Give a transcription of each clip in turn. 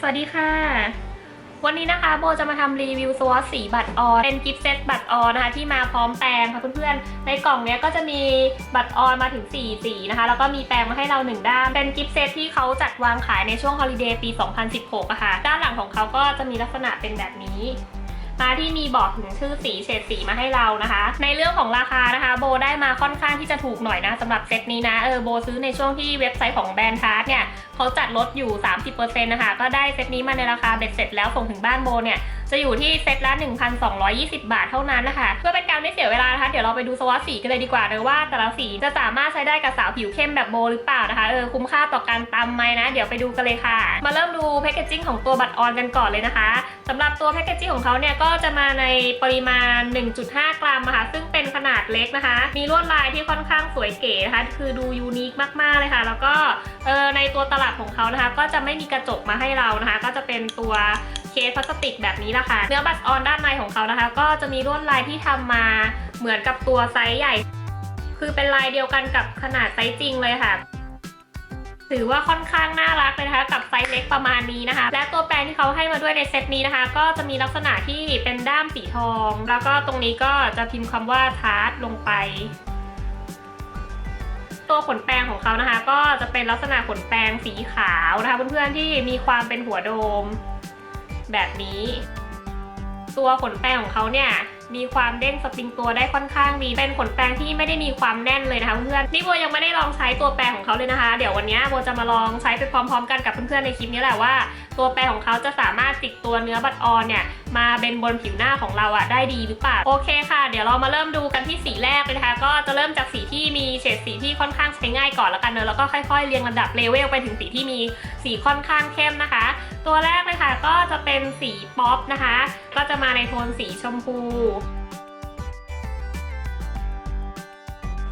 สวัสดีค่ะ วันนี้นะคะโบจะมาทำรีวิวสวอตสีบัตรออนเป็นกิฟต์เซตบัตรออนนะคะที่มาพร้อมแปรงค่ะเพื่อนๆ ในกล่องเนี้ยก็จะมีบัตรออนมาถึง 4 สีนะคะ แล้วก็มีแปรงมาให้เรา 1 ด้าม เป็นกิฟต์เซตที่เขาจัดวางขายในช่วงฮอลิเดย์ปี 2016อะค่ะ ด้านหลังของเขาก็จะมีลักษณะเป็นแบบนี้ มาที่มีบอกถึงชื่อสีเฉดสีมาให้เรานะคะ ในเรื่องของราคานะคะ โบได้มาค่อนข้างที่จะถูกหน่อยนะสำหรับเซตนี้นะเออโบซื้อในช่วงที่เว็บไซต์ของแบรนด์ทาร์ตเนี่ยเขาจัดลดอยู่ 30%นะคะก็ได้เซตนี้มาในราคาเบ็ดเสร็จแล้วส่งถึงบ้านโบเนี่ย จะอยู่ที่เซตละ 1,220 บาทเท่านั้นนะคะ เพื่อเป็นการไม่เสียเวลานะคะ เดี๋ยวเราไปดูสวอตสีกันเลยดีกว่านะว่าแต่ละสีจะสามารถใช้ได้กับสาวผิวเข้มแบบโบหรือเปล่านะคะ เออคุ้มค่าต่อการตำไหมนะ เดี๋ยวไปดูกันเลยค่ะ มาเริ่มดูแพคเกจจิ้งของตัวบัตรออนกันก่อนเลยนะคะสำหรับตัวแพคเกจจิ้งของเขาเนี่ยก็จะมาในปริมาณ 1.5 กรัมนะคะ ซึ่งเป็นขนาดเล็กนะคะ มีลวดลายที่ค่อนข้างสวยเก๋นะคะ คือดูยูนิคมากๆเลยค่ะ แล้วก็เออในตัวตลับของเขานะคะ ก็จะไม่มีกระจกมาให้เรานะคะ ก็จะเป็นตัว เคสพลาสติกแบบนี้ละค่ะเนื้อบัตรออนด้านในของเขานะคะ ก็จะมีลวดลายที่ทำมาเหมือนกับตัวไซส์ใหญ่ คือเป็นลายเดียวกันกับขนาดไซส์จริงเลยค่ะถือว่าค่อนข้างน่ารักเลยนะคะกับไซส์เล็กประมาณนี้นะคะ และตัวแปรงที่เขาให้มาด้วยในเซตนี้นะคะ ก็จะมีลักษณะที่เป็นด้ามสีทอง แล้วก็ตรงนี้ก็จะพิมพ์คำว่าทาร์ตลงไป ตัวขนแปรงของเขานะคะ ก็จะเป็นลักษณะขนแปรงสีขาวนะคะ เพื่อนๆที่มีความเป็นหัวโดม แบบนี้ ตัวขนแปรงของเขาเนี่ยมีความเด้งสปริงตัวได้ค่อนข้างดี เป็นขนแปรงที่ไม่ได้มีความแน่นเลยนะคะเพื่อนนี่โบยังไม่ได้ลองใช้ตัวแปรงของเขาเลยนะคะ เดี๋ยววันนี้โบจะมาลองใช้ไปพร้อม ๆ กันกับเพื่อนๆในคลิปนี้แหละว่า ตัวแปรงของเขาจะสามารถติดตัวเนื้อบัตรออนเนี่ยมาเป็นบนผิวหน้าของเราอะได้ดีหรือเปล่า โอเคค่ะ เดี๋ยวเรามาเริ่มดูกันที่สีแรกเลยนะคะ ก็จะเริ่มจากสีที่มีเฉดสีที่ค่อนข้างใช้ง่ายก่อนแล้วกันเนอะแล้วก็ค่อยๆเรียงลำดับเลเวลไปถึงสีที่มีสีค่อนข้างเข้มนะคะ ตัวแรกเลยค่ะก็จะเป็นสีป๊อปนะคะ ก็จะมาในโทนสีชมพู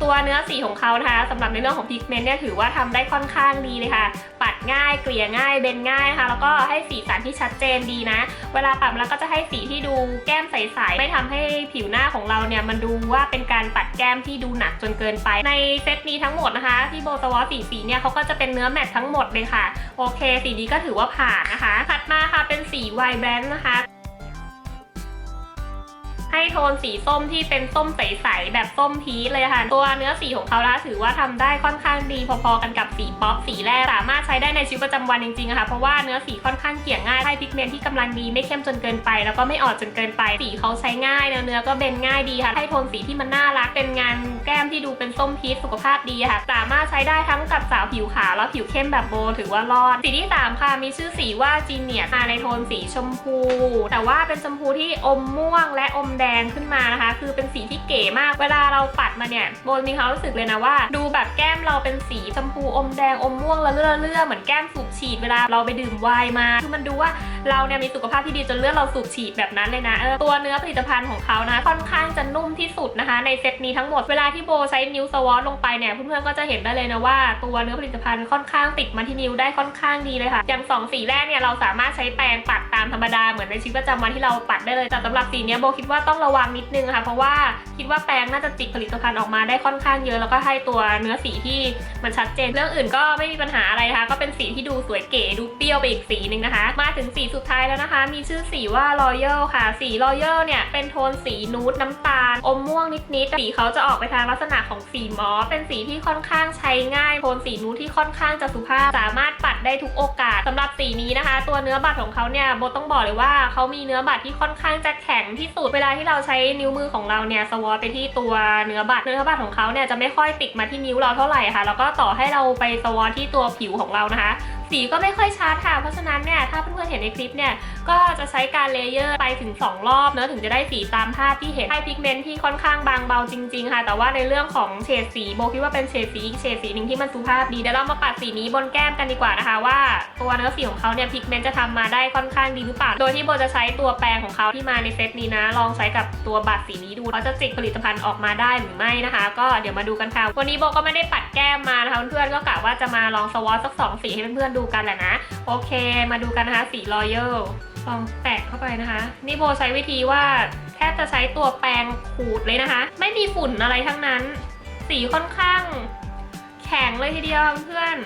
ตัวเนื้อสีของเขานะคะสำหรับในเรื่องของพิกเมนต์เนี่ยถือว่าทำได้ค่อนข้างดีเลยค่ะ ปัดง่ายเกลี่ยง่ายเบนง่ายนะคะแล้วก็ให้สีสันที่ชัดเจนดีนะ เวลาปัดแล้วก็จะให้สีที่ดูแก้มใสๆไม่ทำให้ผิวหน้าของเราเนี่ยมันดูว่าเป็นการปัดแก้มที่ดูหนักจนเกินไป ในเซตนี้ทั้งหมดนะคะที่โบสวอสีสีเนี่ยเขาก็จะเป็นเนื้อแมตต์ทั้งหมดเลยค่ะ โอเค สีนี้ก็ถือว่าผ่านนะคะถัดมาค่ะเป็นสีไวแบนนะคะ ให้โทนสีส้มที่เป็นส้มใสๆแบบส้มพีเลยค่ะ ตัวเนื้อสีของเขาละถือว่าทำได้ค่อนข้างดีพอๆกันกับสีป๊อปสีแรกสามารถใช้ได้ในชีวิตประจำวันจริงๆค่ะเพราะว่าเนื้อสีค่อนข้างเกี่ยง่ายให้พิกเมนที่กำลังดีไม่เข้มจนเกินไป แล้วก็ไม่อ่อนจนเกินไป สีเขาใช้ง่ายเนื้อเนื้อก็เบนง่ายดีค่ะให้โทนสีที่มันน่ารักเป็นงาน ส้มพีชสุขภาพดีค่ะ สามารถใช้ได้ทั้งกับสาวผิวขาวแล้วผิวเข้มแบบโบถือว่ารอด สีที่สามค่ะ มีชื่อสีว่าจีเนียมาในโทนสีชมพู แต่ว่าเป็นชมพูที่อมม่วงและอมแดงขึ้นมานะคะ คือเป็นสีที่เก๋มาก เวลาเราปัดมาเนี่ยโบมีความรู้สึกเลยนะว่า ดูแบบแก้มเราเป็นสีชมพูอมแดงอมม่วงละเลื่อเลื่อเหมือนแก้มสูบฉีดเวลาเราไปดื่มไวน์มา คือมันดูว่าเราเนี่ยมีสุขภาพที่ดีจนเลือดเราสูบฉีดแบบนั้นเลยนะเออตัวเนื้อผลิตภัณฑ์ของเขานะค่อนข้างจะนุ่มที่สุดนะคะ ในเซตนี้ทั้งหมดเวลาที่โบใช้นิ้วสวอตลงไปเนี่ยเพื่อนๆก็จะเห็นได้เลยนะว่าตัวเนื้อผลิตภัณฑ์ค่อนข้างติดมาที่นิ้วได้ค่อนข้างดีเลยค่ะ อย่างสองสีแรกเนี่ยเราสามารถใช้แปรงปัดตามธรรมดาเหมือนในชีวิตประจำวันที่เราปัดได้เลยแต่สำหรับสีนี้โบคิดว่าต้องระวังนิดนึงค่ะ เพราะว่าคิดว่าแปรงน่าจะติดผลิตภัณฑ์ออกมาได้ค่อนข้างเยอะ แล้วก็ให้ตัวเนื้อสีที่มันชัดเจน เรื่องอื่นก็ไม่มีปัญหาอะไรนะคะก็เป็นสีที่ดูสวยเก๋ดูเปรี้ยวไปอีกสีหนึ่งนะคะ มาถึงสีสุดท้ายแล้วนะคะ มีชื่อสีว่า Royal ค่ะ สี Royal เนี่ยเป็นโทนสีนูดน้ำตาล อมม่วงนิดๆสีเขาจะออกไปทางลักษณะของสมอสเป็นสีที่ค่อนข้างใช้ง่ายโทนสีนูดที่ค่อนข้างจะสุภาพ สามารถปัดได้ทุกโอกาสสำหรับสีนี้นะคะ ตัวเนื้อบัตรของเขาเนี่ยโบต้องบอกเลยว่าเขามีเนื้อบัตรที่ค่อนข้างจะแข็งที่สุดเวลาที่เราใช้นิ้วมือของเราเนี่ยสวอตไปที่ตัวเนื้อบัตรเนื้อบัตรของเขาเนี่ยจะไม่ค่อยติดมาที่นิ้วเราเท่าไหร่ค่ะแล้วก็ต่อให้เราไปสวอตที่ตัวผิวของเรานะคะ สีก็ไม่ค่อยชัดค่ะ เพราะฉะนั้นเนี่ยถ้าเพื่อนๆเห็นในคลิปเนี่ยก็จะใช้การเลเยอร์ไปถึง 2 รอบเนะถึงจะได้สีตามภาพที่เห็นให้พิกเมนต์ที่ค่อนข้างบางเบาจริงๆค่ะ แต่ว่าในเรื่องของเฉดสีโบคิดว่าเป็นเฉดสีอีกเฉดสีหนึ่งที่มันสุภาพดีเดี๋ยวเรามาปัดสีนี้บนแก้มกันดีกว่านะคะว่าตัวเนื้อสีของเขาเนี่ยพิกเมนต์จะทำมาได้ค่อนข้างดีหรือเปล่า โดยที่โบจะใช้ตัวแปรงของเขาที่มาในเซตนี้นะ ลองใช้กับตัวบัตรสีนี้ดูเขาจะจิกผลิตภัณฑ์ออกมาได้หรือไม่นะคะ ก็เดี๋ยวมาดูกันค่ะ วันนี้โบก็ไม่ได้ปัดแก้มมานะคะเพื่อนๆก็กะว่าจะมาลองสวอตสักสองสีให้เพื่อนๆดูกันแหละนะ โอเค มาดูกันนะคะสีรอยัลลองแตะเข้าไปนะคะ นี่โบใช้วิธีว่าแค่จะใช้ตัวแปรงขูดเลยนะคะ ไม่มีฝุ่นอะไรทั้งนั้น สีค่อนข้าง แข็งเลยทีเดียวเพื่อน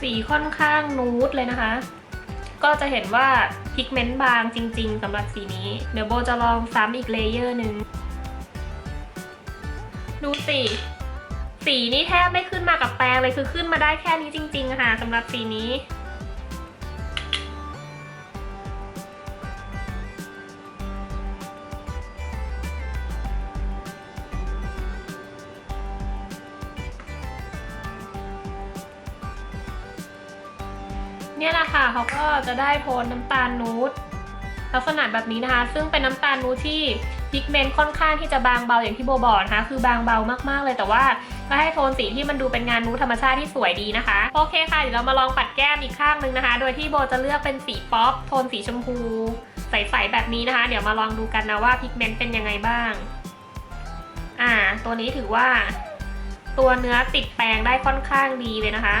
สีค่อนข้างนูดเลยนะคะ ก็จะเห็นว่าพิกเมนต์บางจริง ๆสำหรับสีนี้ เดี๋ยวโบจะลองซ้ำอีกเลเยอร์หนึ่ง ดูสิ สีนี่แทบไม่ขึ้นมากับแปรงเลยคือขึ้นมาได้แค่นี้จริง ๆ ค่ะสำหรับสีนี้ เนี่ยแหละค่ะเขาก็จะได้โทนน้ำตาลนูดลักษณะแบบนี้นะคะ ซึ่งเป็นน้ำตาลนูดที่พิกเมนต์ค่อนข้างที่จะบางเบาอย่างที่โบบอกนะคะ คือบางเบามากๆเลยแต่ว่าก็ให้โทนสีที่มันดูเป็นงานนูดธรรมชาติที่สวยดีนะคะ โอเคค่ะเดี๋ยวเรามาลองปัดแก้มอีกข้างหนึ่งนะคะ โดยที่โบจะเลือกเป็นสีป๊อปโทนสีชมพูใสๆแบบนี้นะคะ เดี๋ยวมาลองดูกันนะว่าพิกเมนต์เป็นยังไงบ้าง อ่า ตัวนี้ถือว่า ตัวเนื้อติดแปรงได้ค่อนข้างดีเลยนะคะ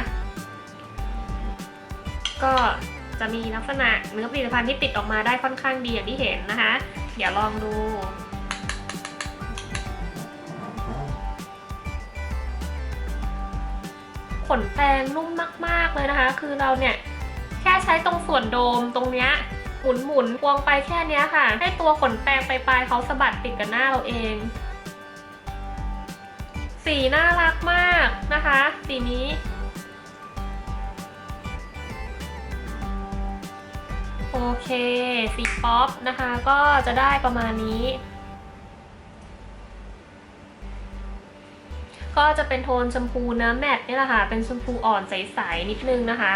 ก็จะมีลักษณะเนื้อผลิตภัณฑ์ที่ติดออกมาได้ค่อนข้างดีอย่างที่เห็นนะคะ เดี๋ยวลองดูขนแปรงนุ่มมาก ๆ เลยนะคะ คือเราเนี่ย แค่ใช้ตรงส่วนโดมตรงเนี้ยหมุนหมุนวงไปแค่เนี้ยค่ะ ให้ตัวขนแปรงปลายๆเขาสะบัดติดกับหน้าเราเอง สีน่ารักมากนะคะ สีนี้ โอเคสีป๊อปนะคะ ก็จะได้ประมาณนี้ ก็จะเป็นโทนชมพูเนื้อแมตต์นี่แหละค่ะ เป็นชมพูอ่อนใสๆนิดนึงนะคะ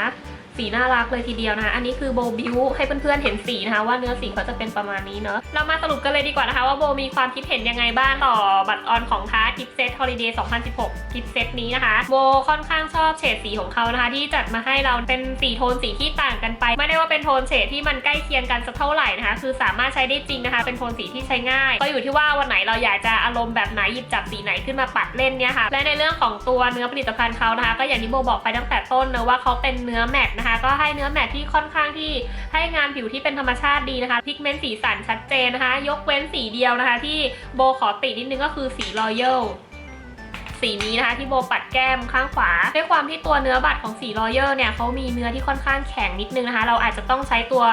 สีน่ารักเลยทีเดียวนะคะ อันนี้คือโบบิวให้เพื่อนๆเห็นสีนะคะ ว่าเนื้อสีเขาจะเป็นประมาณนี้เนอะเรามาสรุปกันเลยดีกว่านะคะ ว่าโบมีความคิดเห็นยังไงบ้างต่อบัตรออนของท้ากิฟเซตฮอลิเดย์2016 กิฟเซตนี้นะคะ โบค่อนข้างชอบเฉดสีของเขานะคะ ที่จัดมาให้เราเป็นสีโทนสีที่ต่างกันไป ไม่ได้ว่าเป็นโทนเฉดที่มันใกล้เคียงกันสักเท่าไหร่นะคะ คือสามารถใช้ได้จริงนะคะ เป็นโทนสีที่ใช้ง่าย ก็อยู่ที่ว่าวันไหนเราอยากจะอารมณ์แบบไหนหยิบจับสีไหนขึ้นมาปัดเล่นเนี่ยค่ะ และในเรื่องของตัวเนื้อผลิตภัณฑ์เขานะคะ ก็อย่างที่โบบอกไปตั้งแต่ต้นนะว่าเขาเป็นเนื้อแมตต์นะคะ ก็ให้เนื้อแมทที่ค่อนข้างที่ให้งานผิวที่เป็นธรรมชาติดีนะคะพิกเมนต์สีสันชัดเจนนะคะ ยกเว้นสีเดียวนะคะ ที่โบขอติดนิดนึงก็คือสีรอยัลสีนี้นะคะที่โบปัดแก้มข้างขวา ด้วยความที่ตัวเนื้อบัตรของสีรอยัลเนี่ยเขามีเนื้อที่ค่อนข้างแข็งนิดนึงนะคะ เราอาจจะต้องใช้ตัว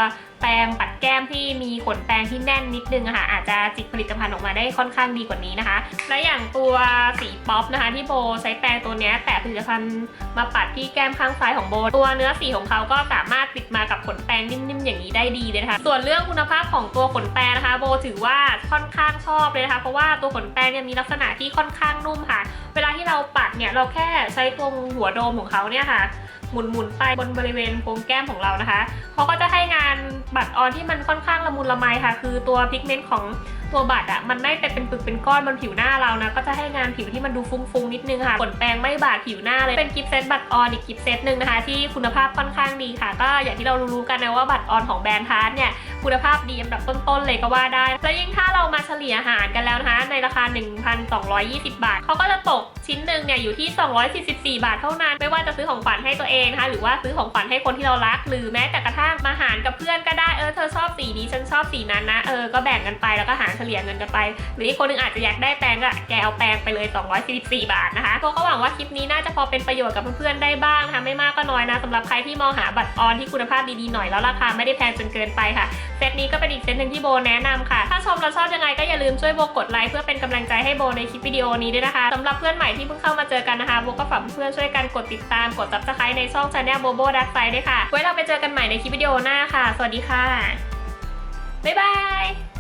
แปรงปัดแก้มที่มีขนแปรงที่แน่นนิดนึงอะค่ะอาจจะจิกผลิตภัณฑ์ออกมาได้ค่อนข้างดีกว่านี้นะคะ และอย่างตัวสีป๊อปนะคะ ที่โบใช้แปรงตัวนี้แตะผลิตภัณฑ์มาปัดที่แก้มข้างซ้ายของโบ ตัวเนื้อสีของเขาก็สามารถติดมากับขนแปรงนิ่มๆอย่างนี้ได้ดีเลยนะคะ ส่วนเรื่องคุณภาพของตัวขนแปรงนะคะ โบถือว่าค่อนข้างชอบเลยนะคะ เพราะว่าตัวขนแปรงเนี่ยมีลักษณะที่ค่อนข้างนุ่มค่ะ เวลาที่เราปัดเนี่ยเราแค่ใช้ตรงหัวโดมของเขาเนี่ยค่ะหมุนๆไปบนบริเวณโพรงแก้มของเรานะคะเขาก็จะให้ บัตรออนที่มันค่อนข้างละมุนละไมค่ะ คือตัวพิกเมนต์ของตัวบัตรอะมันไม่ไปเป็นปึกเป็นก้อนบนผิวหน้าเรานะ ก็จะให้งานผิวที่มันดูฟุ้งๆนิดนึงค่ะขนแปรงไม่บาดผิวหน้าเลย เป็นกิฟต์เซตบัตรออนอีกกิฟต์เซตหนึ่งนะคะ ที่คุณภาพค่อนข้างดีค่ะ ก็อย่างที่เรารู้ๆกันนะว่าบัตรออนของแบรนด์ทาร์ตเนี่ย คุณภาพดีอันดับต้นๆเลยก็ว่าได้ และยิ่งถ้าเรามาเฉลี่ยอาหารกันแล้วนะคะ ในราคา 1,220 บาทเขาก็จะตกชิ้นหนึ่งเนี่ยอยู่ที่ 244 บาทเท่านั้น ไม่ว่าจะซื้อของขวัญให้ตัวเองนะคะหรือว่าซื้อของขวัญให้คนที่เรารัก หรือแม้แต่กระทั่งมาหารกับเพื่อนก็ได้เออเธอชอบสีนี้ฉันชอบสีนั้นนะเออก็แบ่งกันไปแล้วก็หารเฉลี่ยเงินกันไป หรืออีกคนหนึงอาจจะอยากได้แปรงก็แกเอาแปรงไปเลย 244 บาทนะคะโบก็หวังว่าคลิปนี้น่าจะพอเป็นประโยชน์กับเพื่อนๆได้บ้างนะคะไม่มากก็น้อยนะสำหรับใครที่มองหาบัตรออนที่คุณภาพดีๆหน่อยแล้วราคาไม่ได้แพงจนเกินไปค่ะ เซตนี้ก็เป็นอีกเซตหนึ่งที่โบแนะนำค่ะ ถ้าชมแล้วชอบยังไงก็อย่าลืมช่วยโบกดไลค์เพื่อเป็นกำลังใจให้โบในคลิปวิดีโอนี้ด้วยนะคะสำหรับเพื่อนใหม่ที่เพิ่งเข้ามาเจอกันนะคะโบก็ฝากเพื่อนช่วยกันกดติดตามกดซับสไครต์ในช่องชาแนลโบโบดักไซด้วยค่ะ ไว้เราไปเจอกันใหม่ในคลิปวิดีโอหน้าค่ะ สวัสดีค่ะบ๊ายบาย